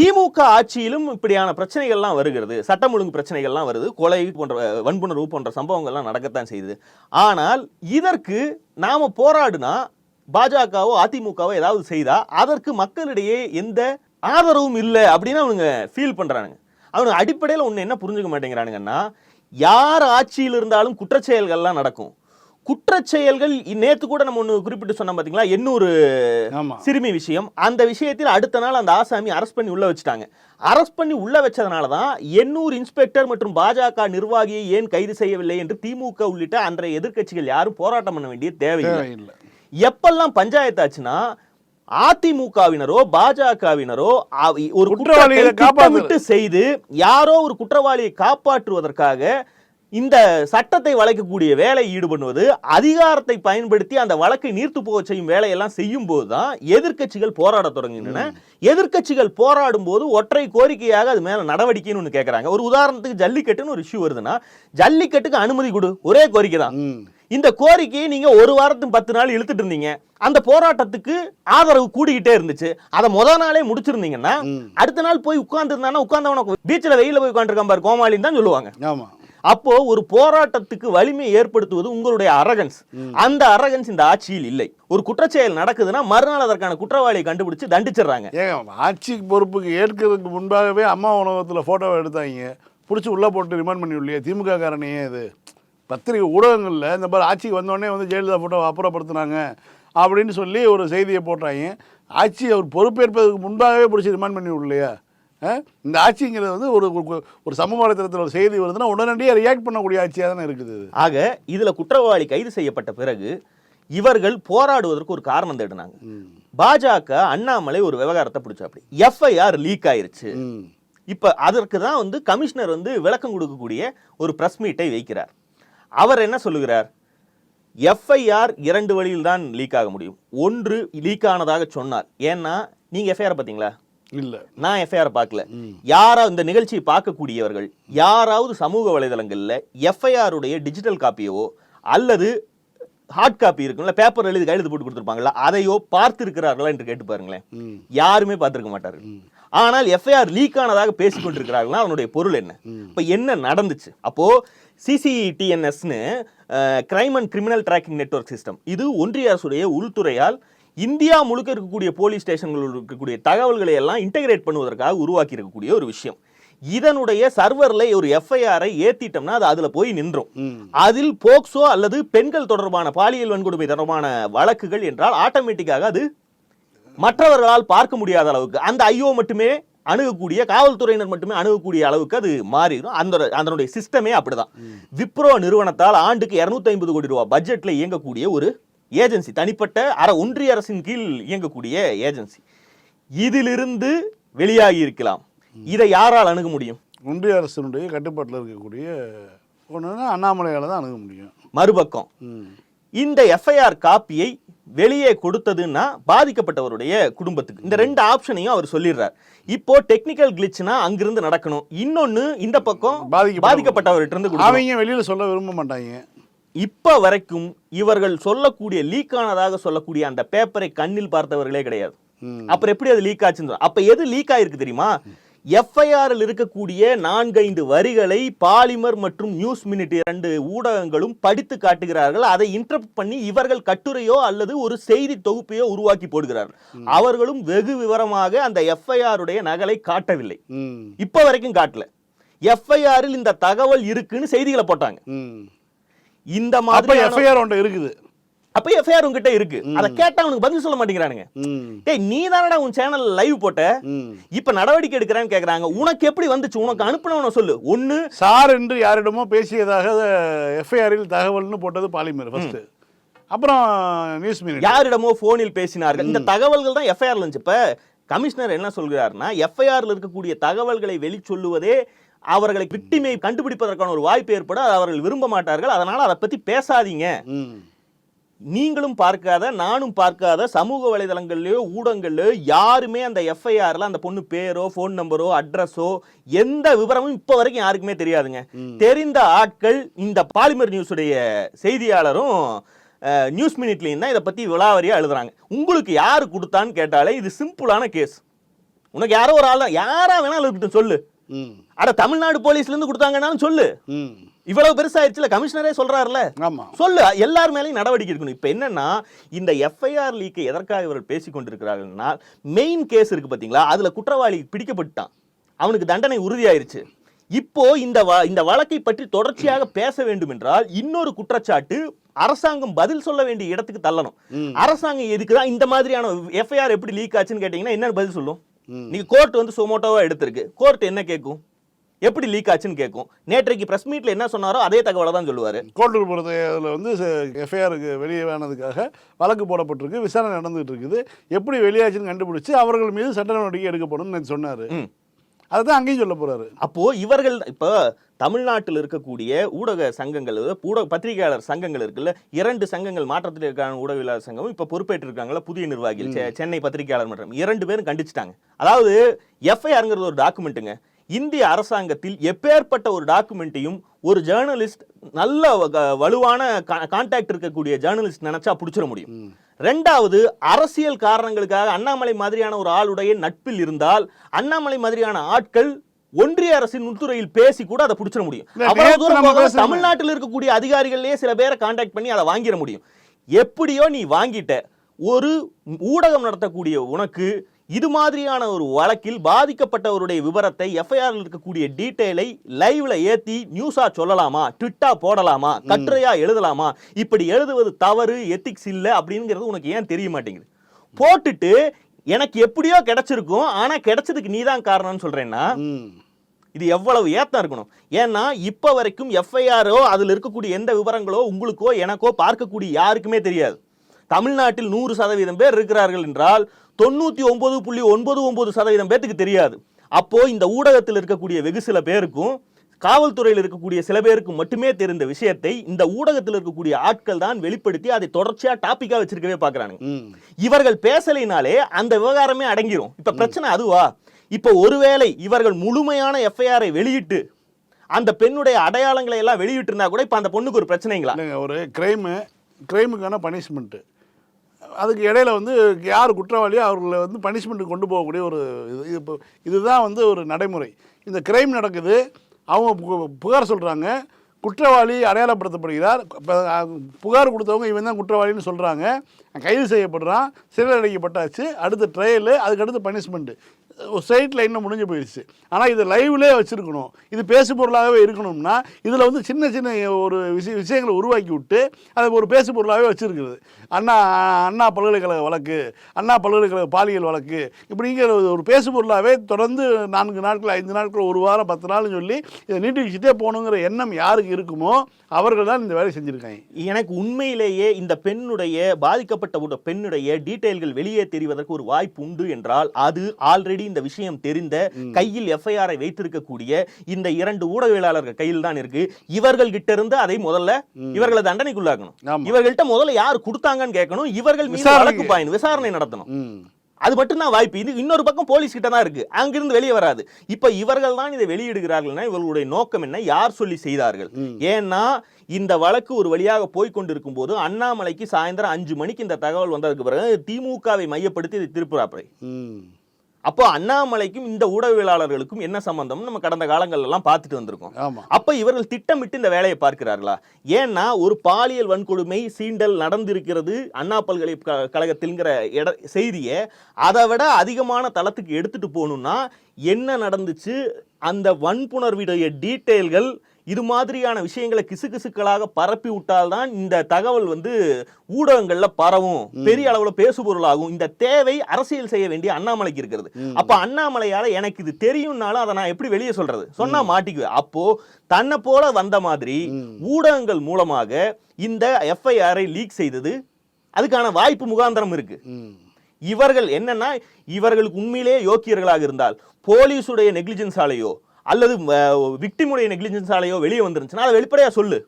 திமுக ஆட்சியிலும் இப்படியான பிரச்சனைகள்லாம் வருகிறது. சட்டம் ஒழுங்கு பிரச்சனைகள்லாம் வருது. கொலை போன்ற வன்புணர்வு போன்ற சம்பவங்கள்லாம் நடக்கத்தான் செய்யுது. ஆனால் இதற்கு நாம் போராடுனா பாஜகவோ அதிமுகவோ ஏதாவது செய்தால் அதற்கு மக்களிடையே எந்த ஆதரவும் இல்லை அப்படின்னு அவனுங்க ஃபீல் பண்ணுறானுங்க அவனுங்க அடிப்படையில் ஒன்று என்ன புரிஞ்சுக்க மாட்டேங்கிறானுங்கன்னா யார் ஆட்சியில் இருந்தாலும் குற்றச்செயல்கள்லாம் நடக்கும். குற்றச்செயல்கள் நேத்து கூட நம்ம ஒன்று குறிப்பிட்டு சொன்னோம் பார்த்தீங்களா எண்ணூறு சிறுமி விஷயம். அந்த விஷயத்தில் அடுத்த நாள் அந்த ஆசாமி அரெஸ்ட் பண்ணி உள்ள வச்சுட்டாங்க. அரெஸ்ட் பண்ணி உள்ள வச்சதுனால தான் எண்ணூர் இன்ஸ்பெக்டர் மற்றும் பாஜக நிர்வாகியை ஏன் கைது செய்யவில்லை என்று திமுக உள்ளிட்ட அன்றைய எதிர்க்கட்சிகள் யாரும் போராட்டம் பண்ண வேண்டிய தேவையில்லை. எப்பெல்லாம் பஞ்சாயத்து ஆச்சுன்னா அதிமுகவினரோ பாஜகவினரோ ஒரு குற்றத்தை திட்டமிட்டு செய்து யாரோ ஒரு குற்றவாளியை காப்பாற்றுவதற்காக இந்த சட்டத்தை வளைக்கக்கூடிய வேலை ஈடுபடுவது அதிகாரத்தை பயன்படுத்தி அந்த வழக்கை நீர்த்து போக செய்யும் வேலையெல்லாம் செய்யும் போதுதான் எதிர்க்கட்சிகள் போராட தொடங்குகின்றன எதிர்க்கட்சிகள் போராடும் போது ஒற்றை கோரிக்கையாக அது மேல நடவடிக்கைன்னு ஒன்று கேட்கறாங்க ஒரு உதாரணத்துக்கு ஜல்லிக்கட்டுன்னு ஒரு இஷ்யூ வருதுன்னா ஜல்லிக்கட்டுக்கு அனுமதி கொடு. ஒரே கோரிக்கை தான். இந்த கோரிக்கையை நீங்க ஒரு வாரத்துக்கு பத்து நாள் இழுத்துட்டு இருந்தீங்க. அந்த போராட்டத்துக்கு ஆதரவு கூடிக்கிட்டே இருந்துச்சு. அதை முத நாளே முடிச்சிருந்தீங்கன்னா. அடுத்த நாள் போய் உட்கார்ந்து இருந்தானா உட்கார்ந்தவன பீச்சில் வெயில போய் உட்காந்துருக்கான் பாரு கோமாளின்னு தான் சொல்லுவாங்க. ஆமா. அப்போ ஒரு போராட்டத்துக்கு வலிமை ஏற்படுத்துவது உங்களுடைய அரகன்ஸ் அந்த அரகன்ஸ் இந்த ஆட்சியில் இல்லை. ஒரு குற்றச்செயல் நடக்குதுன்னா மறுநாள் அதற்கான குற்றவாளியை கண்டுபிடிச்சு தண்டிச்சிடுறாங்க. ஏங்க ஆட்சி பொறுப்புக்கு ஏற்கிறதுக்கு முன்பாகவே அம்மா உணவகத்தில் ஃபோட்டோவை எடுத்தாங்க. பிடிச்சி உள்ளே போட்டு ரிமாண்ட் பண்ணி இல்லையே திமுக காரனையே இது? பத்திரிகை ஊடகங்களில் இந்த மாதிரி ஆட்சிக்கு வந்தோடனே வந்து ஜெயலலிதா ஃபோட்டோவை அப்புறப்படுத்துனாங்க அப்படின்னு சொல்லி ஒரு செய்தியை போட்டாங்க. ஆட்சி அவர் பொறுப்பேற்பதற்கு முன்பாகவே பிடிச்சி ரிமாண்ட் பண்ணி விடலையா? இந்த ஆட்சிங்கிறது வந்து ஒரு ஒரு- சமூக வலைத்தளத்தில் ஒரு செய்தி வருதுன்னா உடனடியாக ரியாக்ட் பண்ணக்கூடிய ஆட்சியாக தானே இருக்குது இது. ஆக இதுல குற்றவாளி கைது செய்யப்பட்ட பிறகு இவர்கள் போராடுவதற்கு ஒரு காரணம் தேடினாங்க. பாஜக அண்ணாமலை ஒரு விவகாரத்தை பிடிச்சாப்படி எஃப்ஐஆர் லீக் ஆயிருச்சு. இப்ப அதற்கு தான் வந்து கமிஷனர் வந்து விளக்கம் கொடுக்கக்கூடிய ஒரு பிரஸ் மீட்டை வைக்கிறார். அவர் என்ன சொல்லுகிறார்? எஃப்ஐஆர் இரண்டு வழியில் தான் லீக் ஆக முடியும். ஒன்று லீக் ஆனதாக சொன்னார். ஏன்னா நீங்க எஃப்ஐஆர் பாத்தீங்களா இல்லை. நான் எஃப்ஐஆர் பார்க்கல. யாராவது இந்த நிகழ்ச்சியை பார்க்கக்கூடியவர்கள் யாராவது சமூக வலைதளங்கள்ல எஃப்ஐஆர் உடைய டிஜிட்டல் காப்பியவோ அல்லது ஹார்ட் காப்பி இருக்கும்ல பேப்பர் எழுதி கையெழுத்து போட்டு கொடுத்துருப்பாங்களா அதையோ பார்த்திருக்கிறார்களா என்று கேட்டு பாருங்களேன். யாருமே பார்த்திருக்க மாட்டார்கள். ஆனால் எஃப்ஐஆர் லீக் ஆனதாக பேசிக் கொண்டிருக்கிறார்கள்னா அதனுடைய பொருள் என்ன? இப்ப என்ன நடந்துச்சு? அப்போ சிசிடிஎன்எஸ்னு crime and criminal tracking network system இது ஒன்றிய அரசுடைய உள்துறையால் இந்தியா முழுக்க இருக்கக்கூடிய போலீஸ் ஸ்டேஷன்களில் இருக்கக்கூடிய தகவல்களை எல்லாம் இன்டகிரேட் பண்ணுவதற்காக உருவாக்கி இருக்கக்கூடிய ஒரு விஷயம். இதனுடைய சர்வர்ல ஒரு எஃப்ஐஆரை ஏத்திட்டோம்னா அது அதுல போய் நின்றோம். அதில் போக்சோ அல்லது பெண்கள் தொடர்பான பாலியல் வன்கொடுமை தொடர்பான வழக்குகள் என்றால் ஆட்டோமேட்டிக்காக அது மற்றவர்களால் பார்க்க முடியாத அளவுக்கு அந்த ஐயோ மட்டுமே அணுகக்கூடிய காவல்துறையினர் மட்டுமே அணுகக்கூடிய அளவுக்கு அது மாறிடும். அந்த அதனுடைய சிஸ்டமே அப்படிதான். விப்ரோ நிறுவனத்தால் ஆண்டுக்கு 250 ஐம்பது கோடி ரூபாய் பட்ஜெட்ல இயங்கக்கூடிய ஒரு ஏஜென்சி தனிப்பட்ட அர ஒன்றிய அரசின் கீழ் இயங்கக்கூடிய ஏஜென்சி. இதிலிருந்து வெளியாகி இருக்கலாம். இதை யாரால் அணுக முடியும்? ஒன்றிய அரசினுடைய கட்டுப்பாட்டில் இருக்கக்கூடிய ஒன்றுனா அண்ணாமலையால் தான் அணுக முடியும். மறுபக்கம். இந்த எஃப்ஐஆர் காப்பியை வெளியே கொடுத்ததுன்னா பாதிக்கப்பட்டவருடைய குடும்பத்துக்கு. இந்த ரெண்டு ஆப்ஷனையும் அவர் சொல்லிடுறார். இப்போ டெக்னிக்கல் கிளிச்னா அங்கிருந்து நடக்கணும். இன்னொன்னு இந்த பக்கம் பாதிக்கப்பட்டவர். பாதிக்கப்பட்டவர்கிட்ட இருந்து. அவங்க வெளியில் சொல்ல விரும்ப மாட்டாங்க. இப்ப வரைக்கும் இவர்கள் சொல்லக்கூடிய லீக் ஆனதாக சொல்லக்கூடிய அந்த பேப்பரை கண்ணில் பார்த்தவர்களே கிடையாது. அப்புறம் எப்படி அது லீக் ஆச்சுன்னு அப்ப எது லீக் ஆயிருக்கு தெரியுமா? எஃப்ஐஆரில் இருக்கக்கூடிய நான்கைந்து வரிகளை பாலிமர் மற்றும் நியூஸ் மினிட் இரண்டு ஊடகங்களும் படித்து காட்டுகிறார்கள். அதை இன்டர்ப்ட் பண்ணி இவர்கள் கட்டுரையோ அல்லது ஒரு செய்தி தொகுப்பையோ உருவாக்கி போடுகிறார்கள். அவர்களும் வெகு விவரமாக அந்த எஃப்ஐஆர் உடைய நகலை காட்டவில்லை. இப்ப வரைக்கும் காட்டல. எஃப்ஐஆரில் இந்த தகவல் இருக்குன்னு செய்திகளை போட்டாங்க. இந்த மாதிரி எஃப்ஐஆர் ஒன்று இருக்குது. அப்ப எஃப்ஐஆர் உங்ககிட்ட இருக்கு. அதை கேட்டா அவனுக்கு பதில் சொல்ல மாட்டேங்கிறானுங்க. டேய் நீ தானடா உன் சேனல் லைவ் போட்ட? இப்ப நடவடிக்கை எடுக்கிறேன்னு கேக்குறாங்க. உனக்கு எப்படி வந்துச்சு? உனக்கு அனுப்பினவன சொல்லு. ஒண்ணு சார் என்று யாரிடமோ பேசியதாக எஃப்ஐஆரில் தகவல்னு போட்டது பாலிமர் ஃபர்ஸ்ட் அப்புறம் நியூஸ் மினிட் யாரிடமோ போனில் பேசினார்கள். இந்த தகவல்கள் தான் எஃப்ஐஆர்ல இருந்துச்சு. இப்ப கமிஷனர் என்ன சொல்கிறாருன்னா எஃப்ஐஆர்ல இருக்கக்கூடிய தகவல்களை வெளிச்சொல்லுவதே அவர்களை விக்டிமை கண்டுபிடிப்பதற்கான ஒரு வாய்ப்பு ஏற்பட அவர்கள் விரும்ப மாட்டார்கள். அதனால அதை பத்தி பேசாதீங்க. நீங்களும் பார்க்காத நானும் பார்க்காத சமூக வலைதளங்கள்லயோ ஊடகங்கள்லயோ யாருமே அந்த எஃப்ஐஆர்ல அந்த பொண்ணு பேரோ ஃபோன் நம்பரோ அட்ரஸோ எந்த விவரமும் இப்போ வரைக்கும் யாருக்குமே தெரியாதுங்க. தெரிந்த ஆட்கள் இந்த பாலிமர் நியூஸுடைய செய்தியாளரும் நியூஸ் மினிட்லையும் தான் இதை பத்தி விளாவரியா எழுதுறாங்க. உங்களுக்கு யாரு கொடுத்தான்னு கேட்டாலே இது சிம்பிளான கேஸ். உனக்கு யாரோ ஒரு ஆள் தான். யாரா வேணாலும் இருக்கட்டும் சொல்லு. அட தமிழ்நாடு போலீஸ்ல இருந்து கொடுத்தாங்கன்னாலும் சொல்லு. இவ்வளவு பெருசாயிருச்சுல கமிஷனரே சொல்றாருல. சொல்லு எல்லார் மேலேயும் நடவடிக்கை எடுக்கணும். இப்போ என்னன்னா இந்த எஃப்ஐஆர் லீக்கை எதற்காக இவர்கள் பேசிக் கொண்டிருக்கிறார்கள்னா மெயின் கேஸ் இருக்கு பாத்தீங்களா அதுல குற்றவாளி பிடிக்கப்பட்டான் அவனுக்கு தண்டனை உறுதியாயிருச்சு. இப்போ இந்த இந்த வழக்கை பற்றி தொடர்ச்சியாக பேச வேண்டும் என்றால் இன்னொரு குற்றச்சாட்டு அரசாங்கம் பதில் சொல்ல வேண்டிய இடத்துக்கு தள்ளணும். அரசாங்கம் எதுக்கு தான் இந்த மாதிரியான எஃப்ஐஆர் எப்படி லீக் ஆச்சுன்னு கேட்டீங்கன்னா என்ன பதில் சொல்லும்? நீங்க கோர்ட் வந்து சுமோட்டோவா எடுத்திருக்கு. கோர்ட் என்ன கேட்கும் எப்படி லீக் ஆச்சுன்னு கேட்கும். நேற்றைக்கு பிரஸ் மீட்ல என்ன சொன்னாரோ அதே தகவலை தான் சொல்லுவாரு. கோர்ட்டுக்கு போகிறது அதில் வந்து எஃப்ஐஆருக்கு வெளியே ஆனதுக்காக வழக்கு போடப்பட்டிருக்கு விசாரணை நடந்துகிட்டு இருக்குது எப்படி வெளியாச்சுன்னு கண்டுபிடிச்சு அவர்கள் மீது சட்ட நடவடிக்கை எடுக்கப்படும் சொன்னார். ம். அதை தான் அங்கேயும் சொல்ல போகிறாரு அப்போ இவர்கள் இப்போ தமிழ்நாட்டில் இருக்கக்கூடிய ஊடக சங்கங்கள் ஊடக பத்திரிகையாளர் சங்கங்கள் இருக்குல்ல இரண்டு சங்கங்கள் மாற்றத்திற்கான ஊடகவியலாளர் சங்கமும் இப்போ பொறுப்பேற்றிருக்காங்களா புதிய நிர்வாகிகள் சென்னை பத்திரிகையாளர் மன்றம். இரண்டு பேரும் கண்டிச்சிட்டாங்க. அதாவது எஃப்ஐஆருங்கிறது ஒரு டாக்குமெண்ட்டுங்க இந்திய அரசாங்கத்தில் எப்பேற்பட்ட ஒரு டாக்குமெண்ட்டையும் ஒரு ஜேர்னலிஸ்ட் நல்ல வலுவான கான்டாக்ட் இருக்கக்கூடிய ஜேர்னலிஸ்ட் நினைச்சா பிடிச்சிட முடியும். ரெண்டாவது அரசியல் காரணங்களுக்காக அண்ணாமலை மாதிரியான ஒரு ஆளுடைய நட்பில் இருந்தால் அண்ணாமலை மாதிரியான ஆட்கள் ஒன்றிய அரசின் உள்துறையில் பேசி கூட அதை பிடிச்சிட முடியும். அவ்வளவு தூரம். தமிழ்நாட்டில் இருக்கக்கூடிய அதிகாரிகளே சில பேரை காண்டாக்ட் பண்ணி அதை வாங்கிட முடியும். எப்படியோ நீ வாங்கிட்ட. ஒரு ஊடகம் நடத்தக்கூடிய உனக்கு இது மாதிரியான ஒரு வழக்கில் பாதிக்கப்பட்டவருடைய விவரத்தை எஃப்ஐஆர் இருக்கக்கூடிய டீட்டெயிலை லைவ்ல ஏத்தி நியூஸா சொல்லலாமா? ட்விட்டா போடலாமா? கட்டுரையா எழுதலாமா? இப்படி எழுதுவது தவறு எத்திக்ஸ் இல்ல அப்படிங்கிறது உனக்கு ஏன் தெரிய மாட்டேங்குது? போட்டுட்டு எனக்கு எப்படியோ கிடைச்சிருக்கும் ஆனா கிடைச்சதுக்கு நீதான் காரணம்னு சொல்றேன்னா இது எவ்வளவு ஏத்தம் இருக்கணும்? ஏன்னா இப்ப வரைக்கும் எஃப்ஐஆரோ அதுல இருக்கக்கூடிய எந்த விவரங்களோ உங்களுக்கோ எனக்கோ பார்க்கக்கூடிய யாருக்குமே தெரியாது. தமிழ்நாட்டில் நூறு சதவீதம் பேர் இருக்கிறார்கள் என்றால் தொண்ணூத்தி ஒன்பது புள்ளி ஒன்பது ஒன்பது சதவீதம் பேத்துக்கு தெரியாது. அப்போ இந்த ஊடகத்தில் இருக்கக்கூடிய வெகு சில பேருக்கும் காவல்துறையில் இருக்கக்கூடிய சில பேருக்கு மட்டுமே தெரிந்த விஷயத்தை இந்த ஊடகத்தில் இருக்கக்கூடிய ஆட்கள் தான் வெளிப்படுத்தி அதை தொடர்ச்சியா டாபிக்கா வச்சிருக்கவே பாக்குறானுங்க ம். இவர்கள் பேசலைனாலே அந்த விவகாரமே அடங்கிரும். இப்ப பிரச்சனை அதுவா? இப்ப ஒருவேளை இவர்கள் முழுமையான எஃப்ஐஆரை வெளியிட்டு அந்த பெண்ணுடைய அடையாளங்களை எல்லாம் வெளியிட்டு இருந்தா கூட இப்ப அந்த பொண்ணுக்கு ஒரு பிரச்சனைங்களா? ஒரு கிரைமு கிரைமுக்கான பனிஷ்மெண்ட்டு அதுக்கு இடையில வந்து யார் குற்றவாளியோ அவர்களை வந்து பனிஷ்மெண்ட்டு கொண்டு போகக்கூடிய ஒரு இது இப்போ இதுதான் வந்து ஒரு நடைமுறை. இந்த கிரைம் நடக்குது அவங்க பு- புகார் சொல்கிறாங்க குற்றவாளி அடையாளப்படுத்தப்படுகிறார் புகார் கொடுத்தவங்க இவன் தான் குற்றவாளின்னு சொல்கிறாங்க கைது செய்யப்படுறான் சிறையில் அடைக்கப்பட்டாச்சு அடுத்த ட்ரையலு அதுக்கடுத்து பனிஷ்மெண்ட்டு ஸ்ட்ரெயிட் ஸ்ட்ரைட் லைனில் முடிஞ்சு போயிடுச்சு ஆனால் இது லைவ்லேயே வச்சுருக்கணும். இது பேசு பொருளாகவே இருக்கணும்னா இதில் வந்து சின்ன சின்ன ஒரு விஷய விஷயங்களை உருவாக்கி விட்டு அதை ஒரு பேசு பொருளாகவே வச்சுருக்கிறது. அண்ணா அண்ணா பல்கலைக்கழக வழக்கு அண்ணா பல்கலைக்கழக பாலியல் வழக்கு இப்படிங்கிற ஒரு- பேசு பொருளாகவே தொடர்ந்து நான்கு நாட்கள் ஐந்து நாட்கள் ஒரு வாரம் பத்து நாள்னு சொல்லி இதை நீட்டி வச்சுட்டே போகணுங்கிற எண்ணம் யாருக்கு இருக்குமோ அவர்கள் தான் இந்த வேலையை செஞ்சுருக்காங்க. எனக்கு உண்மையிலேயே இந்த பெண்ணுடைய பாதிக்கப்பட்ட ஒரு பெண்ணுடைய டீட்டெயில்கள் வெளியே தெரிவதற்கு ஒரு வாய்ப்பு உண்டு என்றால் அது ஆல்ரெடி இந்த விஷயம் தெரிந்த கையில் எஃப்ஐஆரை வைத்திருக்கக்கூடிய இந்த இரண்டு ஊடகவியலாளர்கள் கையில் தான் இருக்கு. இவர்கள் கிட்ட இருந்து அதை முதல்ல இவர்களை தண்டனைக்குள்ளாக்கணும். இவர்கள்ட்ட முதல்ல யார் கொடுத்தாங்கன்னு கேட்கணும். இவர்கள். வழக்கு பாயணும் விசாரணை நடத்தணும். அது மட்டும்தான் வாய்ப்பு. இது இன்னொரு பக்கம் போலீஸ் கிட்ட தான் இருக்கு. அங்கிருந்து வெளியே வராது. இப்ப இவர்கள் தான் இதை வெளியிடுகிறார்கள்னா இவர்களுடைய நோக்கம் என்ன? யார் சொல்லி செய்தார்கள்? ஏன்னா இந்த வழக்கு ஒரு வழியாக போய் கொண்டிருக்கும் போது அண்ணாமலைக்கு சாயந்தரம் அஞ்சு மணிக்கு இந்த தகவல் வந்ததுக்கு பிறகு திமுகவை மையப்படுத்தி இதை திருப்புறாப்பை ம். அப்போ அண்ணாமலைக்கும் இந்த ஊடகவியலாளர்களுக்கும் என்ன சம்பந்தம் நம்ம கடந்த காலங்கள்ல எல்லாம் பார்த்துட்டு வந்திருக்கோம். அப்ப இவர்கள் திட்டமிட்டு இந்த வேலையை பார்க்கிறார்களா? ஏன்னா ஒரு பாலியல் வன்கொடுமை சீண்டல் நடந்திருக்கிறது அண்ணா பல்கலைக்கழகத்தில்ங்கிற இட செய்தியை. அதை விட அதிகமான தளத்துக்கு எடுத்துட்டு போகணும்னா என்ன நடந்துச்சு? அந்த வன்புணர்வுடைய டீட்டெயில்கள் இது மாதிரியான விஷயங்களை கிசுகிசுக்களாக பரப்பி விட்டால்தான் இந்த தகவல் வந்து ஊடகங்கள்ல பரவும். பெரிய அளவுல பேசுபொருளாகும். இந்த தேவை அரசியல் செய்ய வேண்டிய அண்ணாமலைக்கு இருக்கிறது. அப்ப அண்ணாமலையால எனக்கு இது தெரியும்னாலும் அதை நான் எப்படி வெளியே சொல்றது? சொன்னா மாட்டிக்குவேன். அப்போ தன்னை போல வந்த மாதிரி ஊடகங்கள் மூலமாக இந்த எஃப்ஐஆரை லீக் செய்தது அதுக்கான வாய்ப்பு முகாந்திரம் இருக்கு. இவர்கள் என்னன்னா இவர்களுக்கு உண்மையிலேயே யோக்கியர்களாக இருந்தால் போலீஸுடைய நெக்லிஜென்ஸாலேயோ அல்லது விக்டிமுடைய நெக்லிஜென்ஸாலேயோ வெளியே வந்துருந்துச்சுன்னா அதை வெளிப்படையா சொல்லு.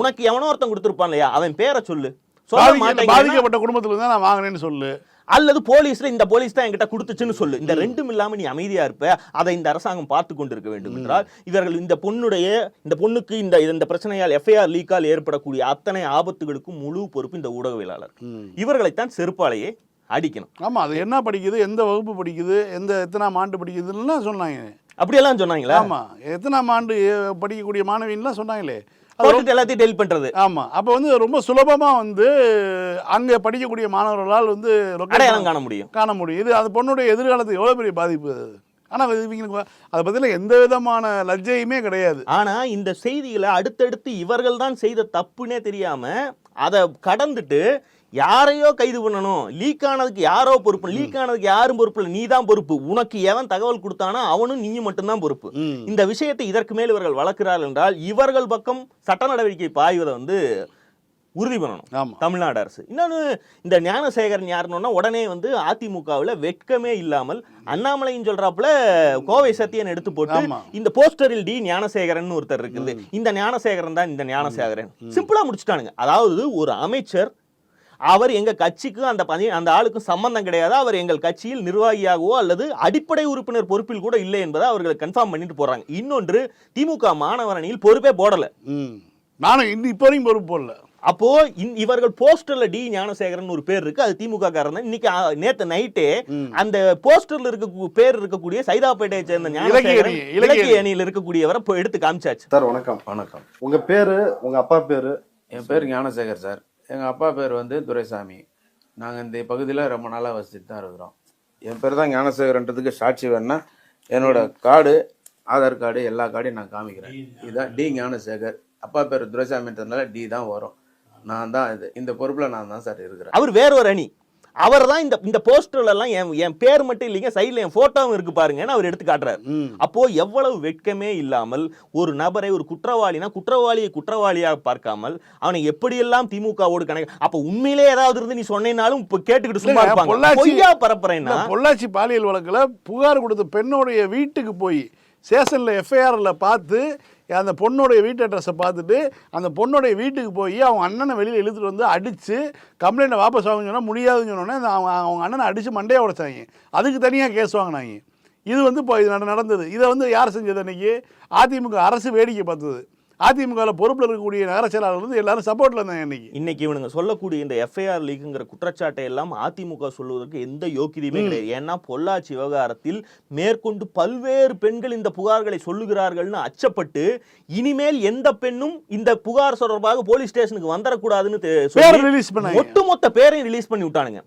உனக்கு எவனோ ஒருத்தன் கொடுத்துருப்பான் இல்லையா? அவன் பேரை சொல்லு. சொல்ல பாதிக்கப்பட்ட குடும்பத்துல தான் நான் வாங்கினேன்னு சொல்லு. அல்லது போலீஸ்ல இந்த போலீஸ் தான் என்கிட்ட கொடுத்துச்சுன்னு சொல்லு. இந்த ரெண்டும் இல்லாம நீ அமைதியா இருப்ப. அதை இந்த அரசாங்கம் பார்த்து கொண்டிருக்க வேண்டும் என்றால் இவர்கள் இந்த பொண்ணுடைய இந்த பொண்ணுக்கு இந்த இந்த பிரச்சனையால் எஃப்ஐஆர் லீக்கால் ஏற்படக்கூடிய அத்தனை ஆபத்துகளுக்கும் முழு பொறுப்பு இந்த ஊடகவியலாளர். இவர்களைத்தான் செருப்பாலேயே அடிக்கணும். ஆமாம் அது என்ன படிக்குது எந்த வகுப்பு படிக்குது எந்த எத்தனாம் ஆண்டு படிக்குதுன்னா சொன்னாங்க. அப்படியெல்லாம் சொன்னாங்களா? ஆமாம் எத்தனாம் ஆண்டு படிக்கக்கூடிய மாணவின்லாம் சொன்னாங்களே. அது போட்டுட்டு எல்லாத்தையும் டெலிட் பண்றது. ஆமாம் அப்போ வந்து ரொம்ப சுலபமாக வந்து அங்கே படிக்கக்கூடிய மாணவர்களால் வந்து அடையாளம் காண முடியும். காண முடியும். இது அது பொண்ணுடைய எதிர்காலத்துக்கு எவ்வளோ பெரிய பாதிப்பு அது? ஆனால் இவங்களுக்கு அதை பற்றின எந்த விதமான லஜ்ஜையுமே கிடையாது. ஆனா இந்த செய்திகளை அடுத்தடுத்து இவர்கள் தான் செய்த தப்புனே தெரியாம அதை கடந்துட்டு யாரையோ கைது பண்ணணும். லீக் ஆனதுக்கு யாரோ பொறுப்பு லீக் ஆனதுக்கு யாரும் பொறுப்பு இல்லை. நீ தான் பொறுப்பு. உனக்கு எவன் தகவல் கொடுத்தானோ அவனும் நீயும் மட்டும்தான் பொறுப்பு. இந்த விஷயத்தை இதற்கு மேல் இவர்கள் வளர்க்கிறார்கள் என்றால் இவர்கள் பக்கம் சட்ட நடவடிக்கை பாய்வதை வந்து உறுதி பண்ணணும். தமிழ்நாடு அரசு. இன்னொன்று இந்த ஞானசேகரன் யாருன்னா உடனே வந்து அதிமுகவில் வெட்கமே இல்லாமல் அண்ணாமலைன்னு சொல்றாப்புல கோவை சத்தியன் எடுத்து போட்டு. இந்த போஸ்டரில் டி ஞானசேகரன் ஒருத்தர் இருக்குது. இந்த ஞானசேகரன் தான் இந்த ஞானசேகரன். சிம்பிளா முடிச்சுட்டானுங்க. அதாவது ஒரு அமைச்சர் அவர் எங்க கட்சிக்கும் அந்த பணி அந்த ஆளுக்கும் சம்பந்தம் கிடையாது. அவர் எங்கள் கட்சியில் நிர்வாகியாகவோ அல்லது அடிப்படை உறுப்பினர் பொறுப்பில் கூட இல்லை என்பதை அவர்கள் கன்ஃபார்ம் பண்ணிட்டு போறாங்க. இன்னொன்று திமுக மாணவர் அணியில் பொறுப்பே போடல. நானும் இன்னும் இப்போ வரைக்கும் பொறுப்பு போடல. அப்போ இவர்கள் போஸ்டர்ல டி ஞானசேகரன் ஒரு பேர் இருக்கு. அது திமுக காரன் தான். இன்னைக்கு நேத்து நைட்டே அந்த போஸ்டர்ல இருக்க பேர் இருக்கக்கூடிய சைதாப்பேட்டையை சேர்ந்த ஞானசேகரன் இலக்கிய அணி, இலக்கிய இலக்கிய அணியில் இருக்கக்கூடியவரை எடுத்து காமிச்சாச்சு. சார் வணக்கம். வணக்கம். உங்க பேரு உங்க அப்பா பேரு? என் பேர் ஞானசேகர் சார். எங்கள் அப்பா பேர் வந்து துரைசாமி. நாங்கள் இந்த பகுதியில் ரொம்ப நாளாக வசித்து தான் இருக்கிறோம். என் பேர் தான் ஞானசேகரன்றதுக்கு சாட்சி வேணும்னா என்னோட கார்டு ஆதார் கார்டு எல்லா கார்டையும் நான் காமிக்கிறேன். இதுதான் டி ஞானசேகர். அப்பா பேர் துரைசாமின்றதுனால டி தான் வரும். நான் தான் இது இந்த பொறுப்பில் நான் தான் சார் இருக்கிறேன். அவர் வேற ஒரு அணி. அவர் தான் இந்த இந்த போஸ்டர்ல எல்லாம் என் என் பேர் மட்டும் இல்லைங்க சைடுல என் போட்டோவும் இருக்கு பாருங்கன்னு அவர் எடுத்து காட்டுறாரு. அப்போ எவ்வளவு வெட்கமே இல்லாமல் ஒரு நபரை ஒரு குற்றவாளினா குற்றவாளியை குற்றவாளியாக பார்க்காமல் அவனை எப்படியெல்லாம் திமுகவோடு கணக்கு அப்ப உண்மையிலே ஏதாவது இருந்து நீ சொன்னேனாலும் இப்ப கேட்டுக்கிட்டு சும்மா இருப்பாங்க பொய்யா பரப்புறேன்னா பொள்ளாச்சி பாலியல் வழக்கில் புகார் கொடுத்த பெண்ணுடைய வீட்டுக்கு போய் ஸ்டேஷனில் எஃப்ஐஆரில் பார்த்து அந்த பொண்ணுடைய வீட்டு அட்ரஸை பார்த்துட்டு அந்த பொண்ணுடைய வீட்டுக்கு போய் அவங்க அண்ணனை வெளியில் இழுத்துட்டு வந்து அடித்து கம்ப்ளைண்ட்டை வாபஸ் வாங்க சொன்னால் முடியாதுன்னு சொன்னோன்னே அந்த அவங்க அவங்க அண்ணனை அடித்து மண்டையை உடைச்சாங்க. அதுக்கு தனியாக கேஸ் வாங்கினாங்க. இது வந்து இப்போ இது நடந்தது. இதை வந்து யார் செஞ்சது அன்றைக்கி அதிமுக அரசு வேடிக்கை பார்த்தது. அதிமுகவில் பொறுப்பில் இருக்கக்கூடிய நகர செயலாளர் வந்து எல்லாரும் சப்போர்ட்டில் இருந்தாங்க இன்னைக்கு. இன்னைக்கு இவனுங்க சொல்லக்கூடிய இந்த எஃப்ஐஆர் லீக்குங்கிற குற்றச்சாட்டை எல்லாம் அதிமுக சொல்வதற்கு எந்த யோக்கியதையுமே கிடையாது. ஏன்னா பொள்ளாச்சி விவகாரத்தில் மேற்கொண்டு பல்வேறு பெண்கள் இந்த புகார்களை சொல்லுகிறார்கள்னு அச்சப்பட்டு இனிமேல் எந்த பெண்ணும் இந்த புகார் தொடர்பாக போலீஸ் ஸ்டேஷனுக்கு வந்துடக்கூடாதுன்னு ரிலீஸ் பண்ணாங்க. ஒட்டுமொத்த பேரையும் ரிலீஸ் பண்ணி விட்டானுங்க.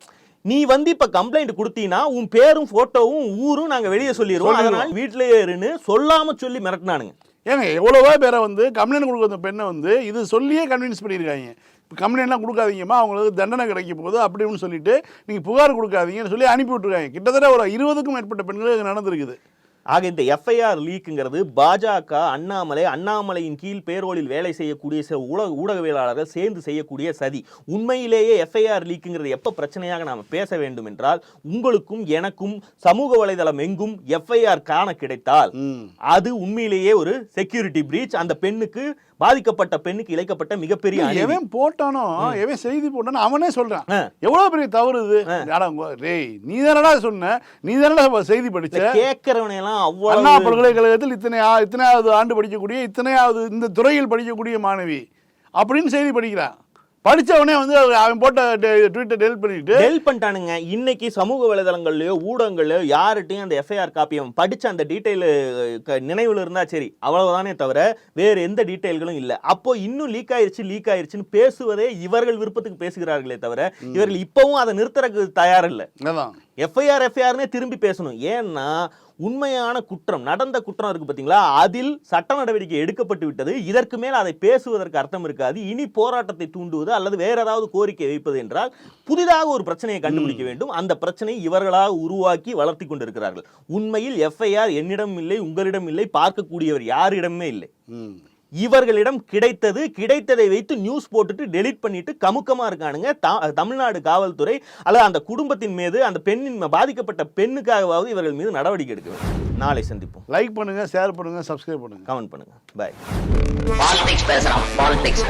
நீ வந்து இப்ப கம்ப்ளைண்ட் கொடுத்தீங்கன்னா உன் பேரும் போட்டோவும் ஊரும் நாங்க வெளியே சொல்லிடுவோம். அதனால வீட்டிலேயே இருன்னு சொல்லாம சொல்லி மிரட்டினானுங்க. ஏங்க எவ்வளோவா பேரை வந்து கம்ப்ளைண்ட் கொடுக்குற அந்த பெண்ணை வந்து இது சொல்லியே கன்வின்ஸ் பண்ணியிருக்காங்க. இப்போ கம்ப்ளைண்ட்லாம் கொடுக்காதீங்கம்மா அவங்களுக்கு தண்டனை கிடைக்க போகுது அப்படின்னு சொல்லிட்டு நீங்கள் புகார் கொடுக்காதீங்கன்னு சொல்லி அனுப்பி விட்டுருக்காங்க. கிட்டத்தட்ட ஒரு இருபதுக்கும் மேற்பட்ட பெண்களுக்கு நடந்திருக்குது. ஆக இந்த எஃப்ஐஆர் லீக்குங்கிறது பாஜக அண்ணாமலை அண்ணாமலையின் கீழ் பேரோலில் வேலை செய்யக்கூடிய சில ஊடக ஊடகவியலாளர்கள் சேர்ந்து செய்யக்கூடிய சதி. உண்மையிலேயே எஃப்ஐஆர் லீக்குங்கிறது எப்போ பிரச்சனையாக நாம் பேச வேண்டும் என்றால் உங்களுக்கும் எனக்கும் சமூக வலைதளம் எங்கும் எஃப்ஐஆர் காண கிடைத்தால் அது உண்மையிலேயே ஒரு செக்யூரிட்டி பிரீச் அந்த பெண்ணுக்கு பாதிக்கப்பட்ட பெண்ணுக்கு இழைக்கப்பட்ட மிகப்பெரிய. எவன் போட்டானோ எவன் செய்தி போட்டானோ அவனே சொல்றான். எவ்வளவு பெரிய தவறு இது? டேய் நீ தானடா சொன்ன? நீ தானடா செய்தி படிச்ச? கேட்கிறவனை எல்லாம் அண்ணா அவ்வளவு பல்கலைக்கழகத்தில் இத்தனை இத்தனையாவது ஆண்டு படிக்கக்கூடிய இத்தனையாவது இந்த துறையில் படிக்கக்கூடிய மாணவி அப்படின்னு செய்தி படிக்கிறான். படிச்சவனே வந்து அவன் போட்ட ட்வீட்டை டெலிட் பண்ணிட்டு டெல் பண்ணிட்டானுங்க. இன்னைக்கு சமூக வலைதளங்கள்லயோ ஊடகங்கள்லயோ யார்கிட்டயும் அந்த எஃப்ஐஆர் காப்பி அவன் படிச்ச அந்த டீட்டெயில் நினைவுல இருந்தா சரி அவ்வளவுதானே தவிர வேற எந்த டீட்டெயில்களும் இல்ல. அப்போ இன்னும் லீக் ஆயிருச்சு லீக் ஆயிருச்சுன்னு பேசுவதே இவர்கள் விருப்பத்துக்கு பேசுகிறார்களே தவிர இவர்கள் இப்பவும் அதை நிறுத்துறதுக்கு தயார் இல்ல அதான் எஃப்ஐஆர் எஃப்ஐஆர்னே திரும்பி பேசணும். ஏன்னா உண்மையான குற்றம் நடந்த குற்றம் இருக்கு பாத்தீங்களா? அதில் சட்ட நடவடிக்கை எடுக்கப்பட்டு விட்டது. இதற்கு மேல் அதை பேசுவதற்கு அர்த்தம் இருக்காது. இனி போராட்டத்தை தூண்டுவது அல்லது வேற ஏதாவது கோரிக்கை வைப்பது என்றால் புதிதாக ஒரு பிரச்சனையை கண்டுபிடிக்க வேண்டும். அந்த பிரச்சனையை இவர்களாக உருவாக்கி வளர்த்தி கொண்டிருக்கிறார்கள். உண்மையில் எஃப்ஐஆர் என்னிடம் இல்லை உங்களிடம் இல்லை பார்க்கக்கூடியவர் யாரிடமே இல்லை. இவர்களிடம் கிடைத்தது கிடைத்ததை வைத்து நியூஸ் போட்டுட்டு டெலீட் பண்ணிட்டு கமுக்கமா இருக்கானுங்க. தா- தமிழ்நாடு காவல்துறை அல்லது அந்த குடும்பத்தின் மீது அந்த பெண்ணின் பாதிக்கப்பட்ட பெண்ணுக்காகவாவது இவர்கள் மீது நடவடிக்கை எடுக்க வேண்டும். நாளை சந்திப்போம். லைக் பண்ணுங்க ஷேர் பண்ணுங்க சப்ஸ்கிரைப் பண்ணுங்க. கமெண்ட் பண்ணுங்க. பாய் பாலிடிக்ஸ் பேசுறான் பாலிடிக்ஸ்